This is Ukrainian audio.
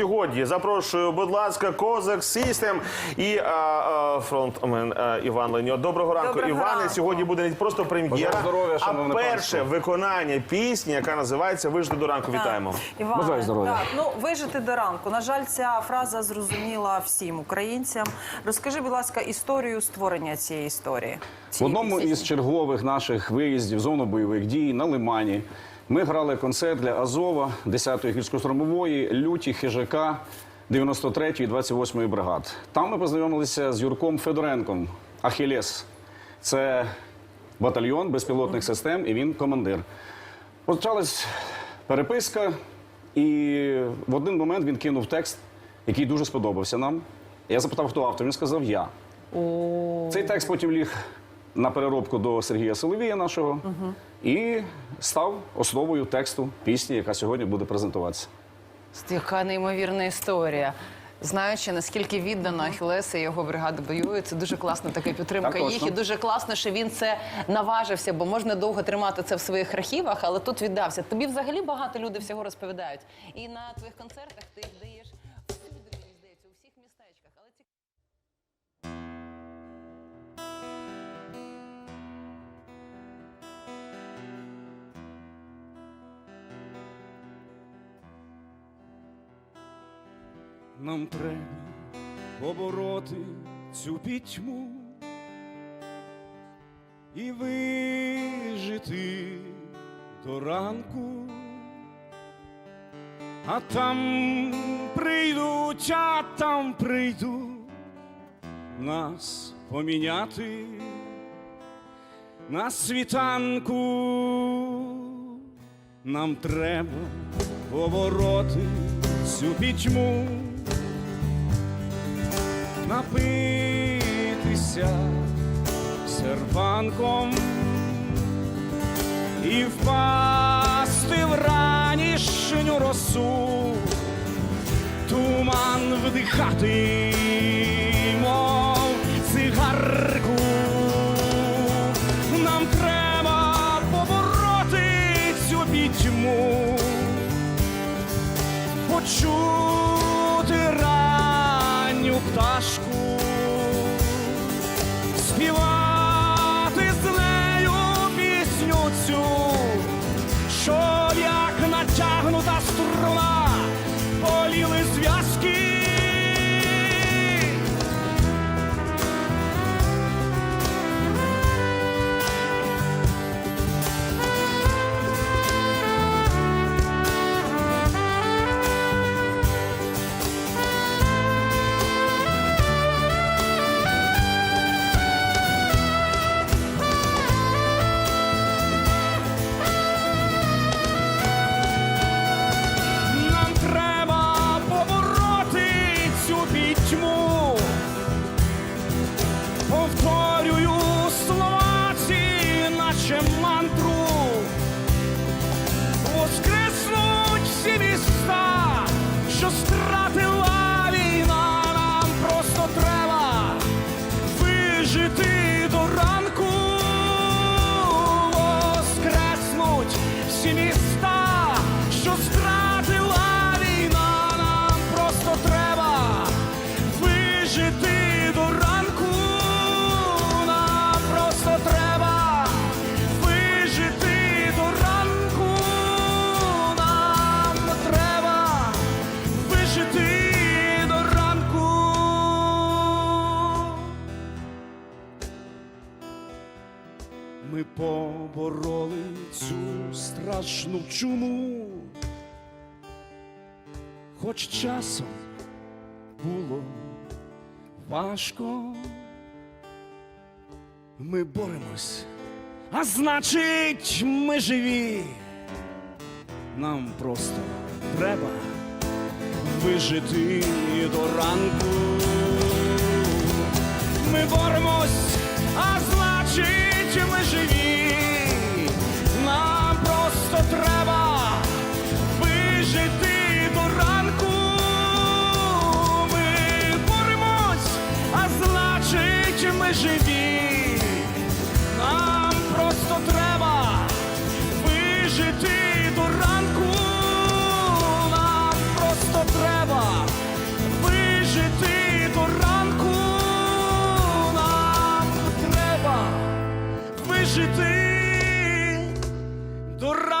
сьогодні запрошую, будь ласка, Козак Систем і а, а, фронтмен а, Іван Леньо. Доброго ранку, Доброго Іване. ранку. Сьогодні буде не просто прем'єра, здоров'я, а перше панство. виконання пісні, яка називається Вижди до ранку. Вітаємо. Іване, Бажаю здоров'я. Так, ну вижити до ранку. На жаль, ця фраза зрозуміла всім українцям. Розкажи, будь ласка, історію створення цієї історії. В одному пісні. із чергових наших виїздів зону бойових дій на Лимані ми грали концерт для Азова 10-ї гірсько-штурмової, люті, хижака 93-ї, 28-ї бригад. Там ми познайомилися з Юрком Федоренком, Ахілес. Це батальйон безпілотних систем, і він командир. Почалась переписка, і в один момент він кинув текст, який дуже сподобався нам. Я запитав, хто автор. Він сказав я. Цей текст потім ліг на переробку до Сергія Соловія нашого і став основою тексту пісні, яка сьогодні буде презентуватися. Яка неймовірна історія. Знаючи, наскільки віддано Ахілеса і його бригада воює, це дуже класна така підтримка Так, їх. І дуже класно, що він це наважився, бо можна довго тримати це в своїх архівах, але тут віддався. Тобі взагалі багато людей всього розповідають. І на твоїх концертах ти даєш Нам треба побороти цю пітьму і вижити до ранку, а там прийдуть, а там прийдуть нас поміняти на світанку. Нам треба побороти цю пітьму, напитися серпанком і впасти в ранішню росу, туман вдихати, мов цигарку. Нам треба побороти цю пітьму, почути ранню вижити до ранку. Нам просто треба вижити до ранку. Нам треба вижити до ранку. Ми побороли цю страшну чуму, хоч часом було важко. Ми боремось, а значить, ми живі. Нам просто треба вижити до ранку. Ми боремось, ми нам просто треба вижити до ранку, нам просто треба вижити до ранку, нам треба вижити до ранку.